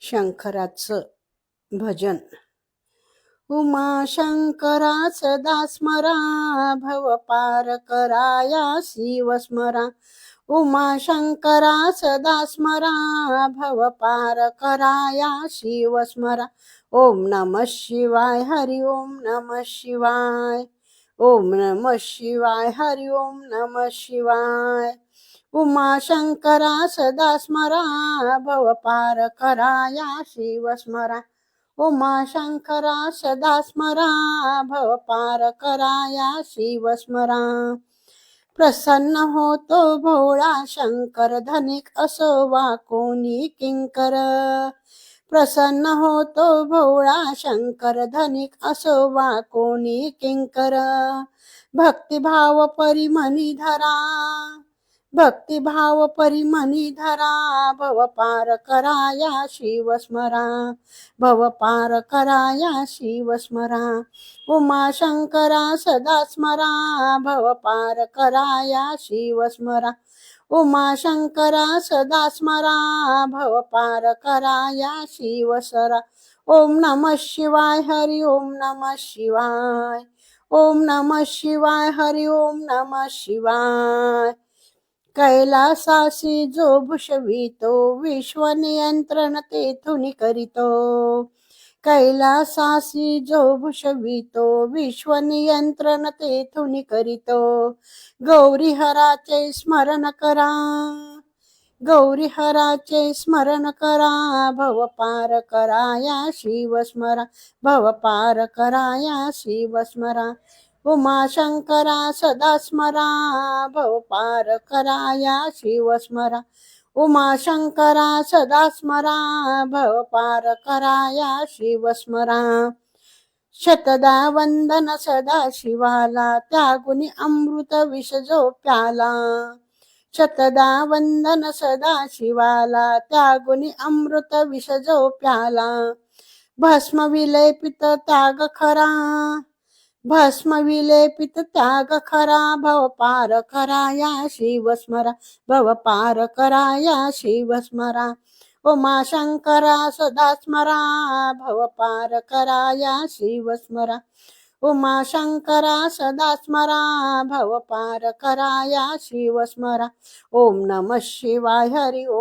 शंकराचं भजन. उमा शंकराच दासमरा भव पार कराया शिव स्मरा उमा शंकराच दासमरा भव पार कराया शिव स्मरा ओम नम शिवाय हरि ओम नम शिवाय. ओम नम शिवाय हरि ओम नम शिवाय. उमा शंकरा सदा स्मरा भव पार कराया शिव स्मरा. उमा शंकरा सदा स्मरा भव पार कराया शिव स्मरा. प्रसन्न होतो भोळा शंकर धनिक असो वा कोणी किंकर. प्रसन्न होतो भोळा शंकर धनिक असो वा कोणी किंकर. भक्तिभाव परिमनी धरा. भक्तिभाव परिमनी धरा भव पार कराया शिव स्मरा भव पार कराया शिव स्मरा उमा शंकरा सदा स्मरा भव पार कराया शिव स्मरा उमा शंकरा सदा स्मरा भव पार कराया शिव सरा ओम नम शिवाय हरि ओम नम शिवाय ओम नम शिवाय हरि ओम नम शिवाय। कैलासासी जो भूषवितो विश्व नियंत्रण तेथुनी करीतो. कैलासासी जो भूषवितो विश्व नियंत्रण तेथुनी करीतो. गौरी हराचे स्मरण करा. गौरी हराचे स्मरण करा. भव पार कराया शिव स्मरा भव पार कराया शिव उमा शंकरा सदा स्मरा भव पार कराया शिव स्मरा उमा शंकरा सदा स्मरा भव पार कराया शिव स्मरा शतदा वंदन सदा शिवाला त्यागुनी अमृत विष जो प्याला शतदा वंदन सदा शिवाला त्यागुनी अमृत विष जो प्याला भस्म विलेपित त्याग खरा भस्म विलेपित त्याग खरा भव पार कराया शिव स्मरा भव पार कराया शिव स्मरा उमा शंकरा सदा स्मरा भव पार कराया शिव स्मरा उमा शंकरा सदा स्मरा भव पार कराया शिव स्मरा ओम नम शिवाय हरि ओम।